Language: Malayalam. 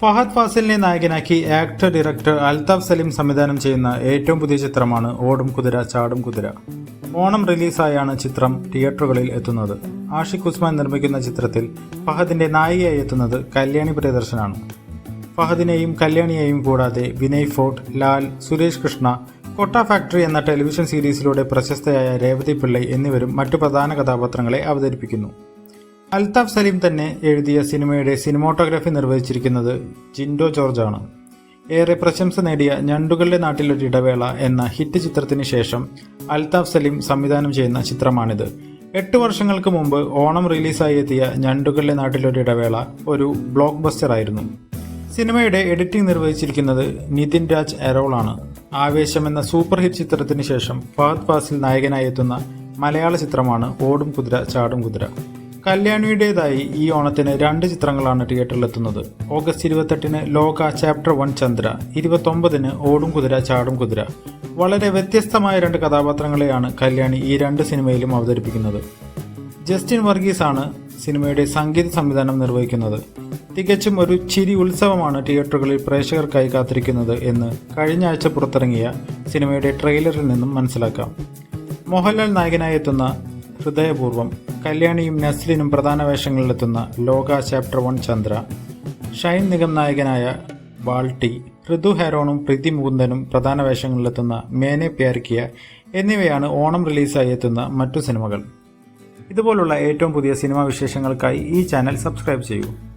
ഫഹദ് ഫാസിലിനെ നായകനാക്കി ആക്ടർ ഡയറക്ടർ അൽതാഫ് സലീം സംവിധാനം ചെയ്യുന്ന ഏറ്റവും പുതിയ ചിത്രമാണ് ഓടും കുതിര ചാടും കുതിര. ഓണം റിലീസായാണ് ചിത്രം തിയേറ്ററുകളിൽ എത്തുന്നത്. ആഷിഖ് ഉസ്മാൻ നിർമ്മിക്കുന്ന ചിത്രത്തിൽ ഫഹദിന്റെ നായികയായി എത്തുന്നത് കല്യാണി പ്രിയദർശനാണ്. ഫഹദിനെയും കല്യാണിയെയും കൂടാതെ വിനയ് ഫോർട്ട് ലാൽ സുരേഷ് കൃഷ്ണ കൊട്ട ഫാക്ടറി എന്ന ടെലിവിഷൻ സീരീസിലൂടെ പ്രശസ്തയായ രേവതി പിള്ളൈ എന്നിവരും മറ്റു പ്രധാന കഥാപാത്രങ്ങളെ അവതരിപ്പിക്കുന്നു. അൽതാഫ് സലീം തന്നെ എഴുതിയ സിനിമയുടെ സിനിമോട്ടോഗ്രാഫി നിർവഹിച്ചിരിക്കുന്നത് ജിൻഡോ ജോർജ് ആണ് ഏറെ പ്രശംസ നേടിയ ഞണ്ടുകളുടെ നാട്ടിലൊരു ഇടവേള എന്ന ഹിറ്റ് ചിത്രത്തിന് ശേഷം അൽതാഫ് സലീം സംവിധാനം ചെയ്യുന്ന ചിത്രമാണിത്. എട്ട് വർഷങ്ങൾക്ക് മുമ്പ് ഓണം റിലീസായി എത്തിയ ഞണ്ടുകളുടെ നാട്ടിലൊരു ഇടവേള ഒരു ബ്ലോക്ക് ബസ്റ്റർ ആയിരുന്നു സിനിമയുടെ എഡിറ്റിംഗ് നിർവഹിച്ചിരിക്കുന്നത് നിതിൻ രാജ് ആണ്. ആവേശം എന്ന സൂപ്പർ ഹിറ്റ് ചിത്രത്തിന് ശേഷം ഫഹദ് ഫാസിൽ നായകനായി എത്തുന്ന മലയാള ചിത്രമാണ് ഓടും കുതിര ചാടും കുതിര കല്യാണിയുടേതായി ഈ ഓണത്തിന് രണ്ട് ചിത്രങ്ങളാണ് തിയേറ്ററിലെത്തുന്നത്. ഓഗസ്റ്റ് ഇരുപത്തെട്ടിന് ലോക ചാപ്റ്റർ വൺ ചന്ദ്ര ഇരുപത്തൊമ്പതിന് ഓടും കുതിര ചാടും കുതിര. വളരെ വ്യത്യസ്തമായ രണ്ട് കഥാപാത്രങ്ങളെയാണ് കല്യാണി ഈ രണ്ട് സിനിമയിലും അവതരിപ്പിക്കുന്നത്. ജസ്റ്റിൻ വർഗീസ് ആണ് സിനിമയുടെ സംഗീത സംവിധാനം നിർവഹിക്കുന്നത്. തികച്ചും ഒരു ചിരി ഉത്സവമാണ് തിയേറ്ററുകളിൽ പ്രേക്ഷകർക്കായി കാത്തിരിക്കുന്നത് എന്ന് കഴിഞ്ഞ ആഴ്ച പുറത്തിറങ്ങിയ സിനിമയുടെ ട്രെയിലറിൽ നിന്നും മനസ്സിലാക്കാം. മോഹൻലാൽ നായകനായി എത്തുന്ന ഹൃദയപൂർവം കല്യാണിയും നസ്ലിനും പ്രധാന വേഷങ്ങളിലെത്തുന്ന ലോക ചാപ്റ്റർ വൺ ചന്ദ്ര. ഷൈൻ നിഗം നായകനായ ബാൾട്ടി ഋതു ഹെറോണും പ്രീതി മുകുന്ദനും പ്രധാന വേഷങ്ങളിലെത്തുന്ന മേനെ പ്യാർക്കിയ എന്നിവയാണ് ഓണം റിലീസായി എത്തുന്ന മറ്റു സിനിമകൾ. ഇതുപോലുള്ള ഏറ്റവും പുതിയ സിനിമാ വിശേഷങ്ങൾക്കായി ഈ ചാനൽ സബ്സ്ക്രൈബ് ചെയ്യൂ.